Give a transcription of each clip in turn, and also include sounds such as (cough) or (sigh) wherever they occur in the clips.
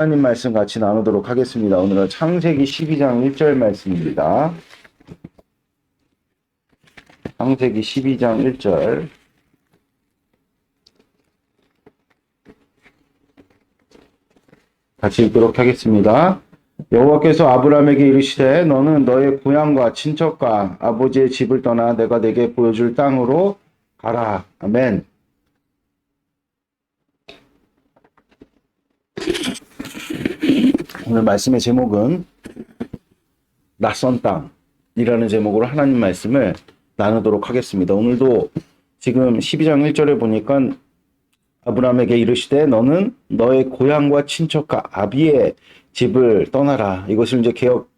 하나님 말씀 같이 나누도록 하겠습니다. 오늘은 창세기 12장 1절 말씀입니다. 창세기 12장 1절. 같이 읽도록 하겠습니다. 여호와께서 아브라함에게 이르시되 너는 너의 고향과 친척과 아버지의 집을 떠나 내가 내게 보여줄 땅으로 가라. 아멘. 오늘 말씀의 제목은 낯선 땅이라는 제목으로 하나님 말씀을 나누도록 하겠습니다. 오늘도 지금 12장 1절에 보니까 아브라함에게 이르시되 너는 너의 고향과 친척과 아비의 집을 떠나라. 이것을 이제 개혁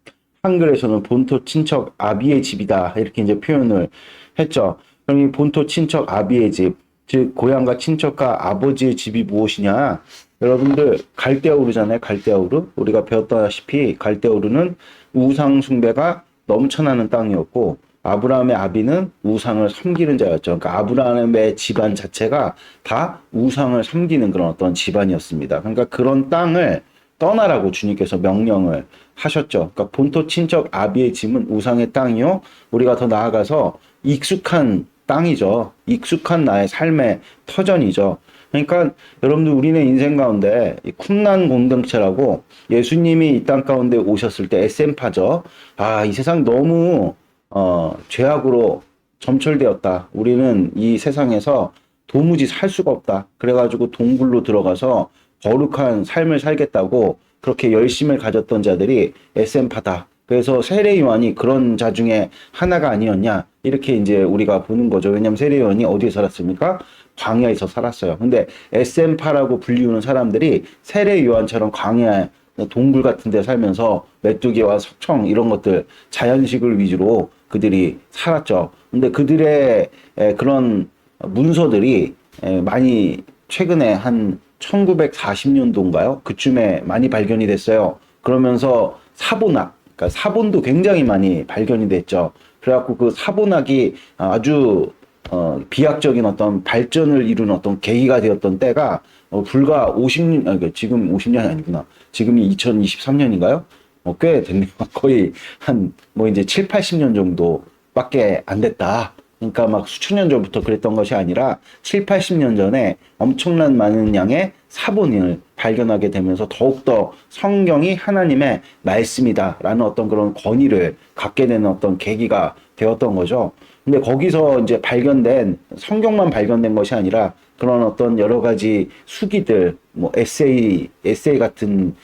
한글에서는 본토 친척 아비의 집이다. 이렇게 이제 표현을 했죠. 그럼 이 본토 친척 아비의 집, 즉 고향과 친척과 아버지의 집이 무엇이냐? 여러분들 갈대아우르잖아요. 갈대아우르. 우리가 배웠다시피 갈대아우르는 우상 숭배가 넘쳐나는 땅이었고 아브라함의 아비는 우상을 섬기는 자였죠. 그러니까 아브라함의 집안 자체가 다 우상을 섬기는 그런 어떤 집안이었습니다. 그러니까 그런 땅을 떠나라고 주님께서 명령을 하셨죠. 그러니까 본토 친척 아비의 집은 우상의 땅이요. 우리가 더 나아가서 익숙한 땅이죠. 익숙한 나의 삶의 터전이죠. 그러니까 여러분들 우리는 인생 가운데 이 쿰난 공동체라고 예수님이 이 땅 가운데 오셨을 때 SM파죠. 아, 이 세상 너무 어, 죄악으로 점철되었다. 우리는 이 세상에서 도무지 살 수가 없다. 그래가지고 동굴로 들어가서 거룩한 삶을 살겠다고 그렇게 열심을 가졌던 자들이 SM파다. 그래서 세례 요한이 그런 자 중에 하나가 아니었냐 이렇게 이제 우리가 보는 거죠. 왜냐하면 세례 요한이 어디에 살았습니까? 광야에서 살았어요. 근데 SM파라고 불리우는 사람들이 세례 요한처럼 광야 동굴 같은 데 살면서 메뚜기와 석청 이런 것들 자연식을 위주로 그들이 살았죠. 근데 그들의 에, 그런 문서들이 에, 많이 최근에 한 1940년도인가요? 그쯤에 많이 발견이 됐어요. 그러면서 사본학, 그러니까 사본도 굉장히 많이 발견이 됐죠. 그래갖고 그 사본학이 아주 어, 비약적인 어떤 발전을 이룬 어떤 계기가 되었던 때가 어, 불과 50년, 아, 그 지금 50년이 아니구나. 지금이 2023년인가요? 어, 꽤 됐네요. (laughs) 거의 한 뭐 이제 7, 80년 정도밖에 안 됐다. 그러니까 막 수천 년 전부터 그랬던 것이 아니라 7, 80년 전에 엄청난 많은 양의 사본을 발견하게 되면서 더욱더 성경이 하나님의 말씀이다라는 어떤 그런 권위를 갖게 되는 어떤 계기가 되었던 거죠. 근데 거기서 이제 발견된 성경만 발견된 것이 아니라 그런 어떤 여러 가지 수기들, 뭐 에세이, 에세이 같은 음,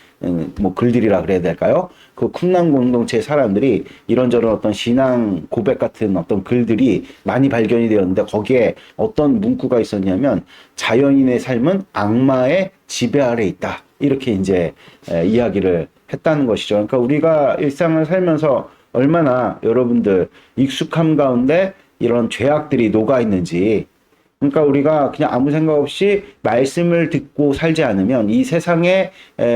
뭐 글들이라 그래야 될까요? 그 쿰난 공동체 사람들이 이런저런 어떤 신앙 고백 같은 어떤 글들이 많이 발견이 되었는데 거기에 어떤 문구가 있었냐면 자연인의 삶은 악마의 지배 아래 있다. 이렇게 이제 에, 이야기를 했다는 것이죠. 그러니까 우리가 일상을 살면서 얼마나 여러분들 익숙함 가운데 이런 죄악들이 녹아 있는지 그러니까 우리가 그냥 아무 생각 없이 말씀을 듣고 살지 않으면 이 세상의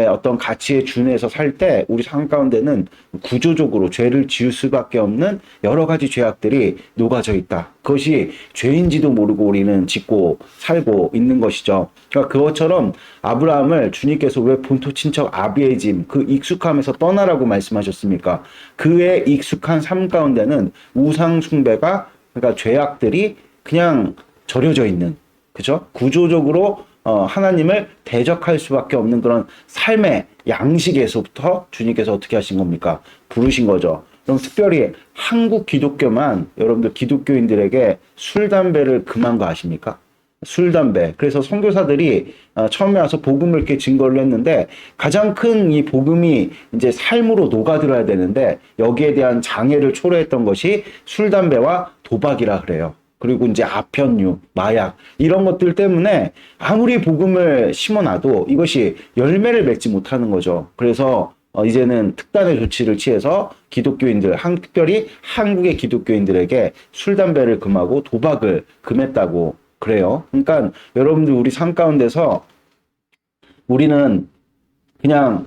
어떤 가치에 준해서 살 때 우리 삶 가운데는 구조적으로 죄를 지을 수밖에 없는 여러 가지 죄악들이 녹아져 있다. 그것이 죄인지도 모르고 우리는 짓고 살고 있는 것이죠. 그러니까 그것처럼 아브라함을 주님께서 왜 본토 친척 아비의 집, 그 익숙함에서 떠나라고 말씀하셨습니까? 그의 익숙한 삶 가운데는 우상숭배가 그러니까 죄악들이 그냥 절여져 있는 그죠? 구조적으로 어, 하나님을 대적할 수밖에 없는 그런 삶의 양식에서부터 주님께서 어떻게 하신 겁니까? 부르신 거죠. 그럼 특별히 한국 기독교만 여러분들 기독교인들에게 술 담배를 금한 거 아십니까? 술 담배. 그래서 선교사들이 어, 처음에 와서 복음을 이렇게 증거를 했는데 가장 큰 이 복음이 이제 삶으로 녹아들어야 되는데 여기에 대한 장애를 초래했던 것이 술 담배와 도박이라 그래요. 그리고 이제 아편류, 마약 이런 것들 때문에 아무리 복음을 심어놔도 이것이 열매를 맺지 못하는 거죠. 그래서 어 이제는 특단의 조치를 취해서 기독교인들, 한, 특별히 한국의 기독교인들에게 술, 담배를 금하고 도박을 금했다고 그래요. 그러니까 여러분들 우리 삶 가운데서 우리는 그냥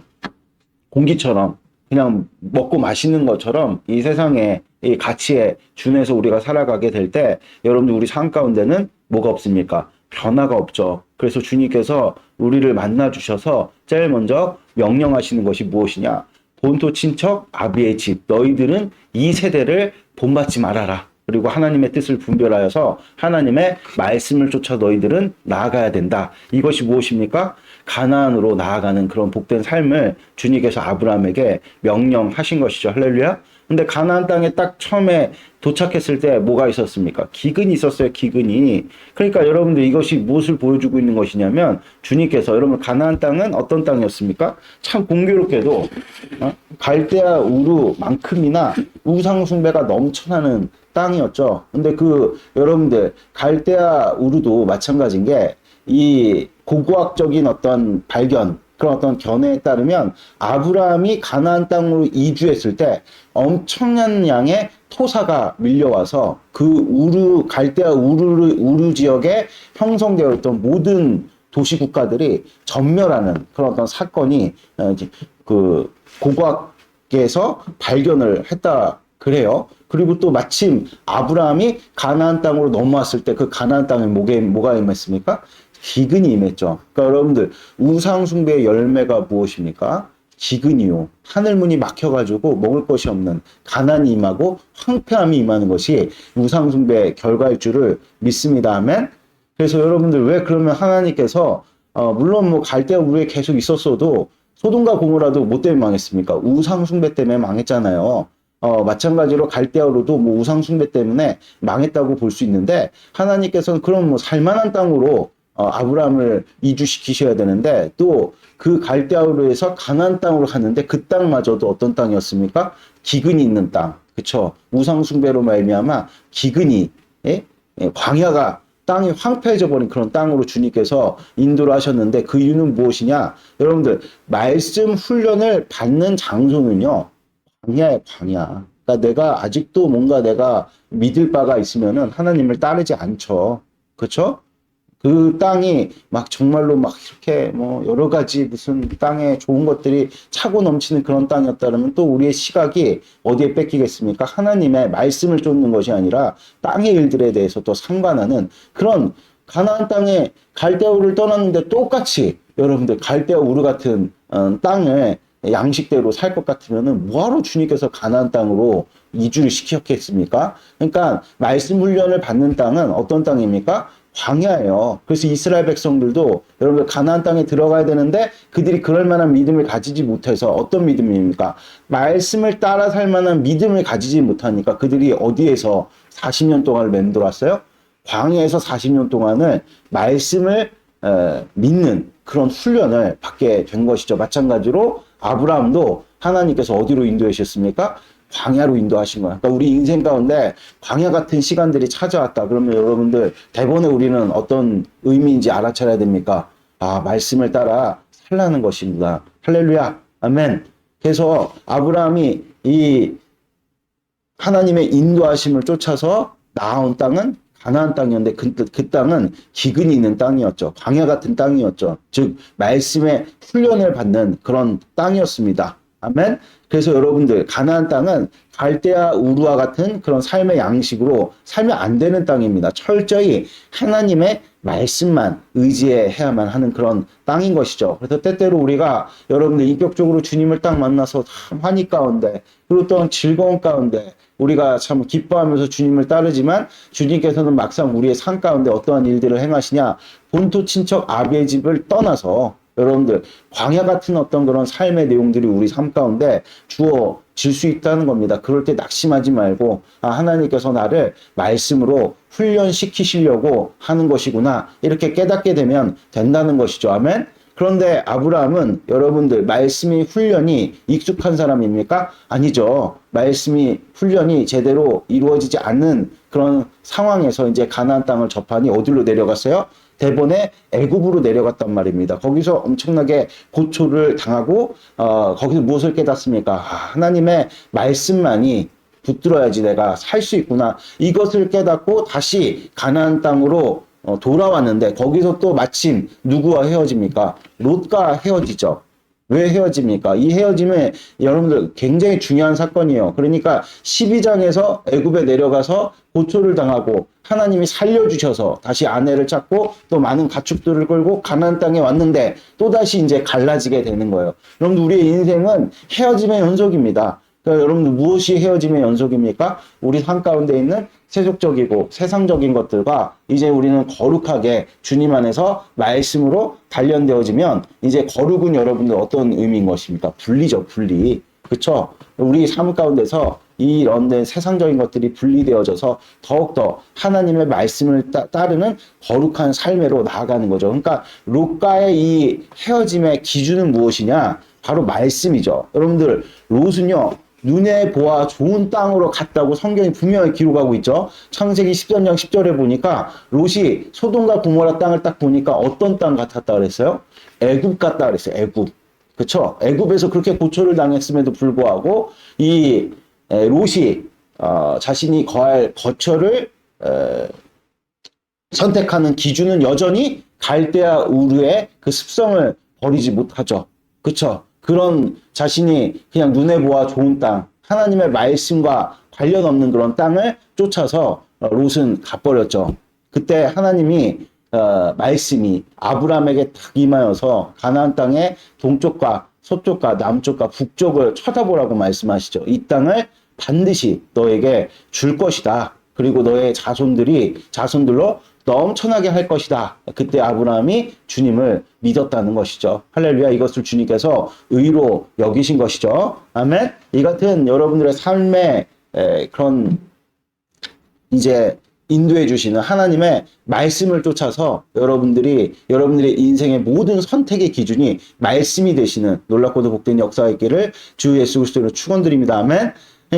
공기처럼 그냥 먹고 마시는 것처럼 이 세상에 이 가치에 준해서 우리가 살아가게 될 때 여러분들 우리 삶 가운데는 뭐가 없습니까? 변화가 없죠. 그래서 주님께서 우리를 만나 주셔서 제일 먼저 명령하시는 것이 무엇이냐? 본토 친척 아비의 집 너희들은 이 세대를 본받지 말아라. 그리고 하나님의 뜻을 분별하여서 하나님의 말씀을 쫓아 너희들은 나아가야 된다. 이것이 무엇입니까? 가나안으로 나아가는 그런 복된 삶을 주님께서 아브라함에게 명령하신 것이죠. 할렐루야. 근데 가나안 땅에 딱 처음에 도착했을 때 뭐가 있었습니까? 기근이 있었어요. 기근이. 그러니까 여러분들 이것이 무엇을 보여주고 있는 것이냐면 주님께서 여러분 가나안 땅은 어떤 땅이었습니까? 참 공교롭게도 어? 갈대아 우루만큼이나 우상 숭배가 넘쳐나는 땅이었죠. 근데 그 여러분들 갈대아 우루도 마찬가지인 게 이 고고학적인 어떤 발견 그런 어떤 견해에 따르면 아브라함이 가나안 땅으로 이주했을 때 엄청난 양의 토사가 밀려와서 그 우르 갈대아 우르 우르 지역에 형성되어 있던 모든 도시 국가들이 전멸하는 그런 어떤 사건이 어, 그 고고학에서 발견을 했다 그래요. 그리고 또 마침 아브라함이 가나안 땅으로 넘어왔을 때 그 가나안 땅에 뭐가 임했습니까? 기근이 임했죠. 그러니까 여러분들 우상 숭배의 열매가 무엇입니까? 기근이요. 하늘 문이 막혀가지고 먹을 것이 없는 가난이 임하고 황폐함이 임하는 것이 우상 숭배의 결과일 줄을 믿습니다. 아멘. 그래서 여러분들 왜 그러면 하나님께서 어, 물론 뭐 갈대와 우리에 계속 있었어도 소돔과 고모라도 뭐 때문에 망했습니까? 우상 숭배 때문에 망했잖아요. 어, 마찬가지로 갈대아로도 뭐 우상 숭배 때문에 망했다고 볼 수 있는데 하나님께서는 그럼 뭐 살만한 땅으로 어, 아브라함을 이주시키셔야 되는데 또 그 갈대아우르에서 가나안 땅으로 갔는데 그 땅마저도 어떤 땅이었습니까? 기근이 있는 땅, 그쵸? 우상 숭배로 말미암아 기근이 예? 예, 광야가 땅이 황폐해져 버린 그런 땅으로 주님께서 인도를 하셨는데 그 이유는 무엇이냐? 여러분들 말씀 훈련을 받는 장소는요 광야에 광야. 그러니까 내가 아직도 뭔가 내가 믿을 바가 있으면은 하나님을 따르지 않죠. 그렇죠? 그 땅이 막 정말로 막 이렇게 뭐 여러 가지 무슨 땅에 좋은 것들이 차고 넘치는 그런 땅이었다면 또 우리의 시각이 어디에 뺏기겠습니까? 하나님의 말씀을 쫓는 것이 아니라 땅의 일들에 대해서 또 상관하는 그런 가나안 땅에 갈대아우를 떠났는데 똑같이 여러분들 갈대아 우르 같은 어, 땅을 양식대로 살 것 같으면은 뭐하러 주님께서 가나안 땅으로 이주를 시켰겠습니까? 그러니까 말씀 훈련을 받는 땅은 어떤 땅입니까? 광야예요. 그래서 이스라엘 백성들도 여러분들 가나안 땅에 들어가야 되는데 그들이 그럴 만한 믿음을 가지지 못해서 어떤 믿음입니까? 말씀을 따라 살 만한 믿음을 가지지 못하니까 그들이 어디에서 40년 동안을 맴돌았어요? 광야에서 40년 동안을 말씀을 에, 믿는 그런 훈련을 받게 된 것이죠. 마찬가지로 아브라함도 하나님께서 어디로 인도하셨습니까? 광야로 인도하신 거야. 그러니까 우리 인생 가운데 광야 같은 시간들이 찾아왔다. 그러면 여러분들 대본에 우리는 어떤 의미인지 알아차려야 됩니까? 아, 말씀을 따라 살라는 것입니다. 할렐루야. 아멘. 그래서 아브라함이 이 하나님의 인도하심을 쫓아서 나온 땅은 가나안 땅이었는데 그, 그 땅은 기근이 있는 땅이었죠. 광야 같은 땅이었죠. 즉 말씀의 훈련을 받는 그런 땅이었습니다. 아멘. 그래서 여러분들 가나안 땅은 갈대아 우루와 같은 그런 삶의 양식으로 살면 안 되는 땅입니다. 철저히 하나님의 말씀만 의지해야만 하는 그런 땅인 것이죠. 그래서 때때로 우리가 여러분들 인격적으로 주님을 딱 만나서 참 환희 가운데 그리고 또한 즐거운 가운데 우리가 참 기뻐하면서 주님을 따르지만 주님께서는 막상 우리의 삶 가운데 어떠한 일들을 행하시냐 본토 친척 아비의 집을 떠나서 여러분들 광야 같은 어떤 그런 삶의 내용들이 우리 삶 가운데 주어질 수 있다는 겁니다. 그럴 때 낙심하지 말고 아 하나님께서 나를 말씀으로 훈련시키시려고 하는 것이구나 이렇게 깨닫게 되면 된다는 것이죠. 아멘. 그런데 아브라함은 여러분들 말씀이 훈련이 익숙한 사람입니까? 아니죠. 말씀이 훈련이 제대로 이루어지지 않는 그런 상황에서 이제 가나안 땅을 접하니 어디로 내려갔어요? 대본에 애굽으로 내려갔단 말입니다. 거기서 엄청나게 고초를 당하고 어, 거기서 무엇을 깨닫습니까? 아, 하나님의 말씀만이 붙들어야지 내가 살 수 있구나. 이것을 깨닫고 다시 가나안 땅으로 어, 돌아왔는데 거기서 또 마침 누구와 헤어집니까? 롯과 헤어지죠. 왜 헤어집니까? 이 헤어짐은 여러분들 굉장히 중요한 사건이에요. 그러니까 12장에서 애굽에 내려가서 고초를 당하고 하나님이 살려주셔서 다시 아내를 찾고 또 많은 가축들을 끌고 가나안 땅에 왔는데 또 다시 이제 갈라지게 되는 거예요. 여러분들 우리의 인생은 헤어짐의 연속입니다. 그러니까 여러분들 무엇이 헤어짐의 연속입니까? 우리 삶 가운데 있는 세속적이고 세상적인 것들과 이제 우리는 거룩하게 주님 안에서 말씀으로 단련되어지면 이제 거룩은 여러분들 어떤 의미인 것입니까? 분리죠, 분리. 그쵸? 우리 삶 가운데서 이런 데 세상적인 것들이 분리되어져서 더욱더 하나님의 말씀을 따, 따르는 거룩한 삶으로 나아가는 거죠. 그러니까 롯과의 이 헤어짐의 기준은 무엇이냐? 바로 말씀이죠. 여러분들 롯은요. 눈에 보아 좋은 땅으로 갔다고 성경이 분명히 기록하고 있죠. 창세기 13장 10절에 보니까 롯이 소돔과 고모라 땅을 딱 보니까 어떤 땅 같았다 그랬어요? 애굽 같다 그랬어요. 애굽. 그쵸? 애굽에서 그렇게 고초를 당했음에도 불구하고 이 에, 롯이 어, 자신이 거할 거처를 에, 선택하는 기준은 여전히 갈대아 우르의 그 습성을 버리지 못하죠. 그쵸? 그런 자신이 그냥 눈에 보아 좋은 땅, 하나님의 말씀과 관련 없는 그런 땅을 쫓아서 어, 롯은 가버렸죠. 그때 하나님이 어, 말씀이 아브라함에게 딱 임하여서 가나안 땅의 동쪽과 서쪽과 남쪽과 북쪽을 쳐다보라고 말씀하시죠. 이 땅을 반드시 너에게 줄 것이다. 그리고 너의 자손들이 자손들로 넘쳐나게 할 것이다. 그때 아브라함이 주님을 믿었다는 것이죠. 할렐루야. 이것을 주님께서 의로 여기신 것이죠. 아멘. 이 같은 여러분들의 삶의 에, 그런 이제 인도해 주시는 하나님의 말씀을 쫓아서 여러분들이 여러분들의 인생의 모든 선택의 기준이 말씀이 되시는 놀랍고도 복된 역사가 있기를 주 예수 그리스도로 축원드립니다. 아멘.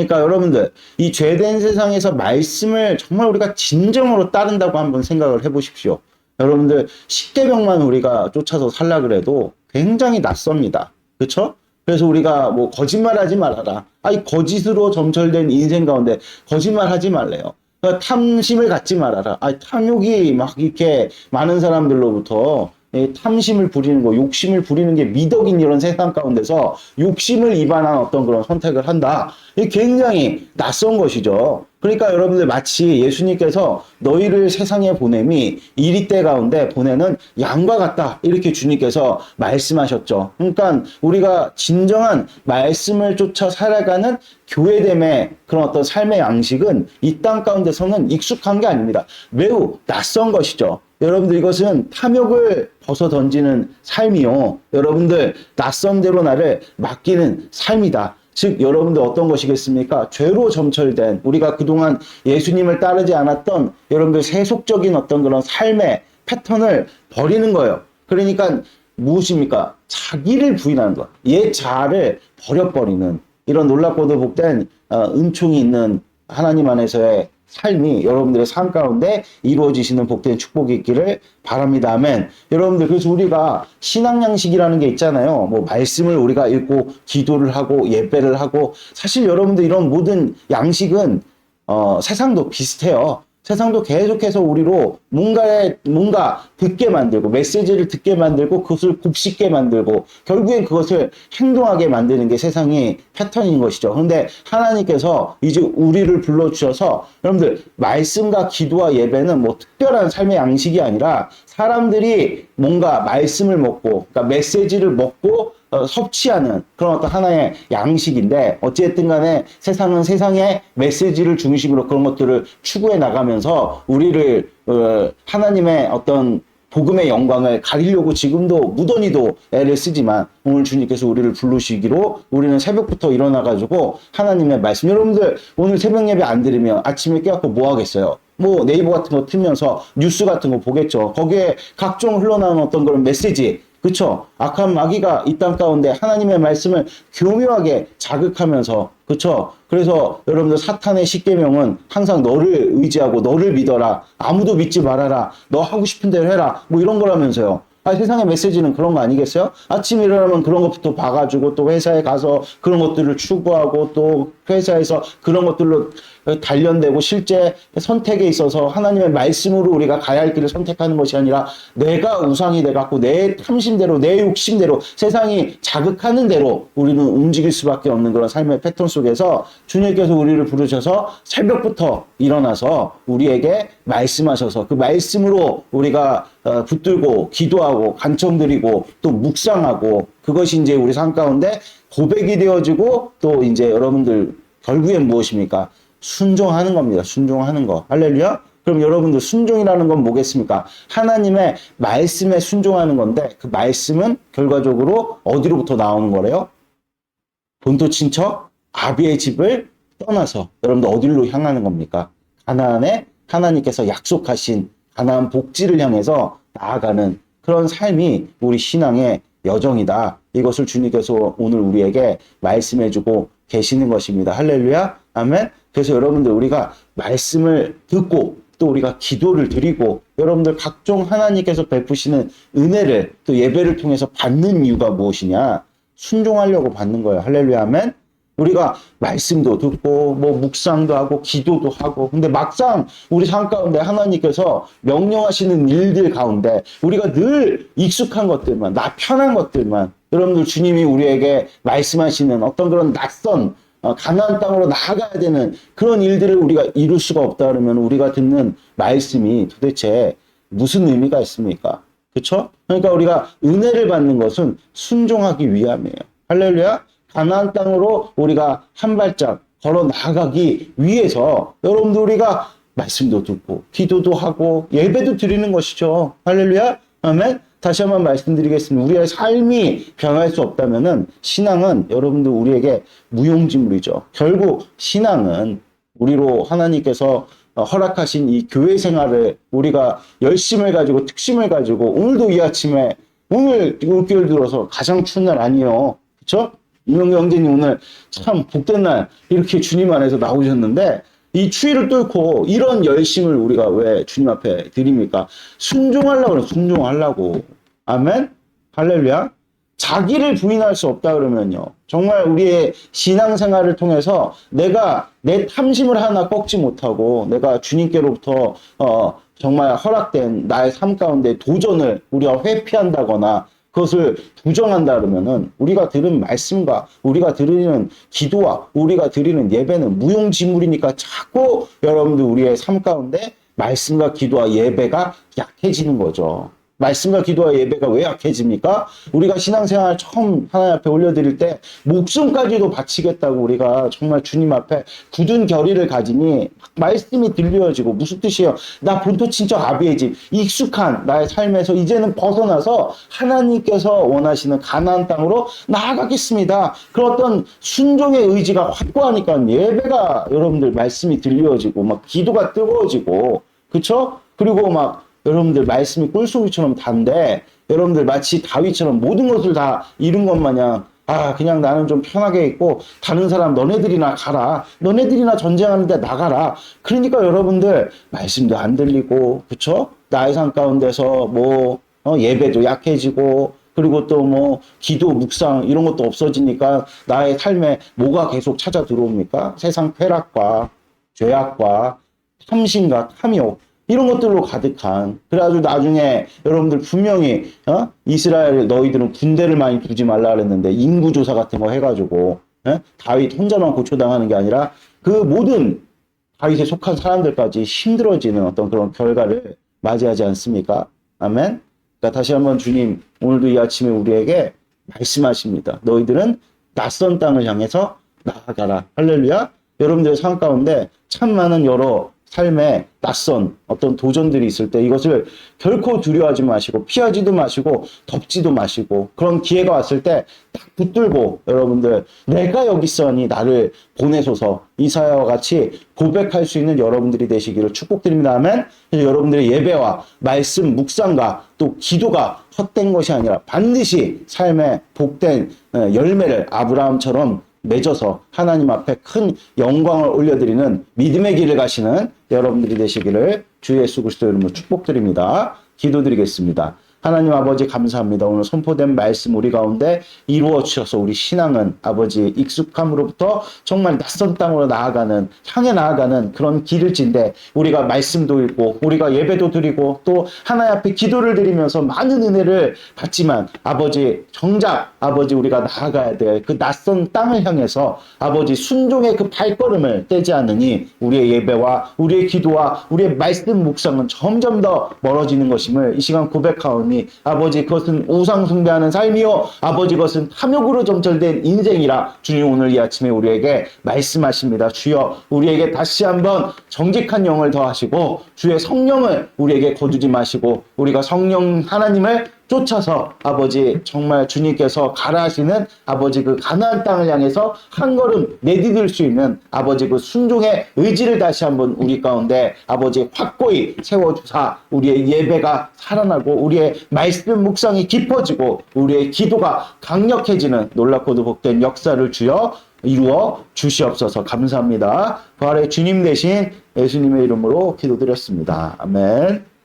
그러니까 여러분들 이 죄된 세상에서 말씀을 정말 우리가 진정으로 따른다고 한번 생각을 해보십시오. 여러분들 십계명만 우리가 쫓아서 살라 그래도 굉장히 낯섭니다. 그렇죠? 그래서 우리가 뭐 거짓말하지 말아라. 아이 거짓으로 점철된 인생 가운데 거짓말하지 말래요. 그러니까 탐심을 갖지 말아라. 아 탐욕이 막 이렇게 많은 사람들로부터 예, 탐심을 부리는 거, 욕심을 부리는 게 미덕인 이런 세상 가운데서 욕심을 위반한 어떤 그런 선택을 한다. 이게 굉장히 낯선 것이죠. 그러니까 여러분들 마치 예수님께서 너희를 세상에 보냄이 이리 때 가운데 보내는 양과 같다. 이렇게 주님께서 말씀하셨죠. 그러니까 우리가 진정한 말씀을 쫓아 살아가는 교회됨의 그런 어떤 삶의 양식은 이 땅 가운데서는 익숙한 게 아닙니다. 매우 낯선 것이죠. 여러분들 이것은 탐욕을 벗어 던지는 삶이요. 여러분들 낯선 대로 나를 맡기는 삶이다. 즉 여러분들 어떤 것이겠습니까? 죄로 점철된 우리가 그동안 예수님을 따르지 않았던 여러분들 세속적인 어떤 그런 삶의 패턴을 버리는 거예요. 그러니까 무엇입니까? 자기를 부인하는 것. 옛 자아를 버려버리는 이런 놀랍고도 복된 어, 은총이 있는 하나님 안에서의 삶이 여러분들의 삶 가운데 이루어지시는 복된 축복이 있기를 바랍니다. 아멘. 여러분들, 그래서 우리가 신앙 양식이라는 게 있잖아요. 뭐, 말씀을 우리가 읽고, 기도를 하고, 예배를 하고, 사실 여러분들 이런 모든 양식은, 어, 세상도 비슷해요. 세상도 계속해서 우리로 뭔가에, 뭔가 듣게 만들고, 메시지를 듣게 만들고, 그것을 곱씹게 만들고, 결국엔 그것을 행동하게 만드는 게 세상의 패턴인 것이죠. 그런데 하나님께서 이제 우리를 불러 주셔서, 여러분들, 말씀과 기도와 예배는 뭐 특별한 삶의 양식이 아니라, 사람들이 뭔가 말씀을 먹고, 그러니까 메시지를 먹고, 어, 섭취하는 그런 어떤 하나의 양식인데 어찌됐든 간에 세상은 세상의 메시지를 중심으로 그런 것들을 추구해 나가면서 우리를 어, 하나님의 어떤 복음의 영광을 가리려고 지금도 무던히도 애를 쓰지만 오늘 주님께서 우리를 부르시기로 우리는 새벽부터 일어나가지고 하나님의 말씀 여러분들 오늘 새벽 예배 안 드리면 아침에 깨갖고 뭐 하겠어요? 뭐 네이버 같은 거 틀면서 뉴스 같은 거 보겠죠. 거기에 각종 흘러나오는 어떤 그런 메시지 그쵸? 악한 마귀가 이 땅 가운데 하나님의 말씀을 교묘하게 자극하면서 그쵸? 그래서 여러분들 사탄의 십계명은 항상 너를 의지하고 너를 믿어라. 아무도 믿지 말아라. 너 하고 싶은 대로 해라. 뭐 이런 거라면서요. 아, 세상의 메시지는 그런 거 아니겠어요? 아침에 일어나면 그런 것부터 봐가지고 또 회사에 가서 그런 것들을 추구하고 또 회사에서 그런 것들로 단련되고 실제 선택에 있어서 하나님의 말씀으로 우리가 가야 할 길을 선택하는 것이 아니라 내가 우상이 돼갖고 내 탐심대로 내 욕심대로 세상이 자극하는 대로 우리는 움직일 수밖에 없는 그런 삶의 패턴 속에서 주님께서 우리를 부르셔서 새벽부터 일어나서 우리에게 말씀하셔서 그 말씀으로 우리가 어, 붙들고 기도하고 간청드리고 또 묵상하고 그것이 이제 우리 삶 가운데 고백이 되어지고 또 이제 여러분들 결국엔 무엇입니까? 순종하는 겁니다. 순종하는 거. 할렐루야. 그럼 여러분들 순종이라는 건 뭐겠습니까? 하나님의 말씀에 순종하는 건데 그 말씀은 결과적으로 어디로부터 나오는 거래요? 본토 친척 아비의 집을 떠나서 여러분들 어디로 향하는 겁니까? 가나안에 하나님께서 약속하신 가나안 복지를 향해서 나아가는 그런 삶이 우리 신앙의 여정이다. 이것을 주님께서 오늘 우리에게 말씀해주고 계시는 것입니다. 할렐루야. 아멘. 그래서 여러분들 우리가 말씀을 듣고 또 우리가 기도를 드리고 여러분들 각종 하나님께서 베푸시는 은혜를 또 예배를 통해서 받는 이유가 무엇이냐? 순종하려고 받는 거예요. 할렐루야. 아멘. 우리가 말씀도 듣고 뭐 묵상도 하고 기도도 하고 근데 막상 우리 삶 가운데 하나님께서 명령하시는 일들 가운데 우리가 늘 익숙한 것들만 나 편한 것들만 여러분들 주님이 우리에게 말씀하시는 어떤 그런 낯선 어, 가나안 땅으로 나아가야 되는 그런 일들을 우리가 이룰 수가 없다 그러면 우리가 듣는 말씀이 도대체 무슨 의미가 있습니까? 그렇죠? 그러니까 우리가 은혜를 받는 것은 순종하기 위함이에요. 할렐루야. 가나안 땅으로 우리가 한 발짝 걸어 나가기 위해서 여러분들 우리가 말씀도 듣고 기도도 하고 예배도 드리는 것이죠. 할렐루야. 아멘. 다시 한번 말씀드리겠습니다. 우리의 삶이 변할 수 없다면은 신앙은 여러분들 우리에게 무용지물이죠. 결국 신앙은 우리로 하나님께서 어, 허락하신 이 교회 생활을 우리가 열심을 가지고 특심을 가지고 오늘도 이 아침에 오늘 올겨울 들어서 가장 추운 날 아니에요. 그렇죠? 이명규 형제님 오늘 참 복된 날 이렇게 주님 안에서 나오셨는데 이 추위를 뚫고 이런 열심을 우리가 왜 주님 앞에 드립니까? 순종하려고 그래, 순종하려고. 아멘? 할렐루야? 자기를 부인할 수 없다 그러면요. 정말 우리의 신앙생활을 통해서 내가 내 탐심을 하나 꺾지 못하고 내가 주님께로부터 어, 정말 허락된 나의 삶 가운데 도전을 우리가 회피한다거나 그것을 부정한다 그러면은 우리가 들은 말씀과 우리가 드리는 기도와 우리가 드리는 예배는 무용지물이니까 자꾸 여러분들 우리의 삶 가운데 말씀과 기도와 예배가 약해지는 거죠. 말씀과 기도와 예배가 왜 약해집니까? 우리가 신앙생활 처음 하나님 앞에 올려드릴 때 목숨까지도 바치겠다고 우리가 정말 주님 앞에 굳은 결의를 가지니 말씀이 들려지고 무슨 뜻이에요? 나 본토 친척 아비의 집 익숙한 나의 삶에서 이제는 벗어나서 하나님께서 원하시는 가나안 땅으로 나아가겠습니다. 그런 어떤 순종의 의지가 확고하니까 예배가 여러분들 말씀이 들려지고 막 기도가 뜨거워지고 그쵸? 그리고 막 여러분들 말씀이 꿀송이처럼 단데 여러분들 마치 다윗처럼 모든 것을 다 잃은 것 마냥 아 그냥 나는 좀 편하게 있고 다른 사람 너네들이나 가라 너네들이나 전쟁하는데 나가라. 그러니까 여러분들 말씀도 안 들리고 그쵸? 나의 삶 가운데서 뭐 어, 예배도 약해지고 그리고 또 뭐 기도 묵상 이런 것도 없어지니까 나의 삶에 뭐가 계속 찾아 들어옵니까? 세상 쾌락과 죄악과 탐심과 탐욕 이런 것들로 가득한 그래가지고 나중에 여러분들 분명히 어? 이스라엘 너희들은 군대를 많이 두지 말라 그랬는데 인구 조사 같은 거 해가지고 어? 다윗 혼자만 고초당하는 게 아니라 그 모든 다윗에 속한 사람들까지 힘들어지는 어떤 그런 결과를 맞이하지 않습니까? 아멘. 그러니까 다시 한번 주님 오늘도 이 아침에 우리에게 말씀하십니다. 너희들은 낯선 땅을 향해서 나아가라. 할렐루야. 여러분들의 삶 가운데 참 많은 여러 삶에 낯선 어떤 도전들이 있을 때 이것을 결코 두려워하지 마시고 피하지도 마시고 덮지도 마시고 그런 기회가 왔을 때 딱 붙들고 여러분들 내가 여기 있으니 나를 보내소서 이사야와 같이 고백할 수 있는 여러분들이 되시기를 축복드립니다. 아멘. 여러분들의 예배와 말씀 묵상과 또 기도가 헛된 것이 아니라 반드시 삶의 복된 어, 열매를 아브라함처럼 맺어서 하나님 앞에 큰 영광을 올려드리는 믿음의 길을 가시는 여러분들이 되시기를 주 예수 그리스도 이름으로 축복드립니다. 기도드리겠습니다. 하나님 아버지 감사합니다. 오늘 선포된 말씀 우리 가운데 이루어 주셔서 우리 신앙은 아버지 익숙함으로부터 정말 낯선 땅으로 나아가는 향해 나아가는 그런 길을 진데 우리가 말씀도 읽고 우리가 예배도 드리고 또 하나님 앞에 기도를 드리면서 많은 은혜를 받지만 아버지 정작 아버지 우리가 나아가야 될그 낯선 땅을 향해서 아버지 순종의 그 발걸음을 떼지 않으니 우리의 예배와 우리의 기도와 우리의 말씀 묵상은 점점 더 멀어지는 것임을 이 시간 고백하오니 아버지 그것은 우상 숭배하는 삶이요 아버지 그것은 탐욕으로 점철된 인생이라 주님 오늘 이 아침에 우리에게 말씀하십니다. 주여 우리에게 다시 한번 정직한 영을 더하시고 주의 성령을 우리에게 거두지 마시고 우리가 성령 하나님을 쫓아서 아버지 정말 주님께서 가라 하시는 아버지 그 가나안 땅을 향해서 한 걸음 내디딜 수 있는 아버지 그 순종의 의지를 다시 한번 우리 가운데 아버지 확고히 세워주사 우리의 예배가 살아나고 우리의 말씀 묵상이 깊어지고 우리의 기도가 강력해지는 놀랍고도 복된 역사를 주여 이루어 주시옵소서 감사합니다. 부활의 주님 대신 예수님의 이름으로 기도드렸습니다. 아멘.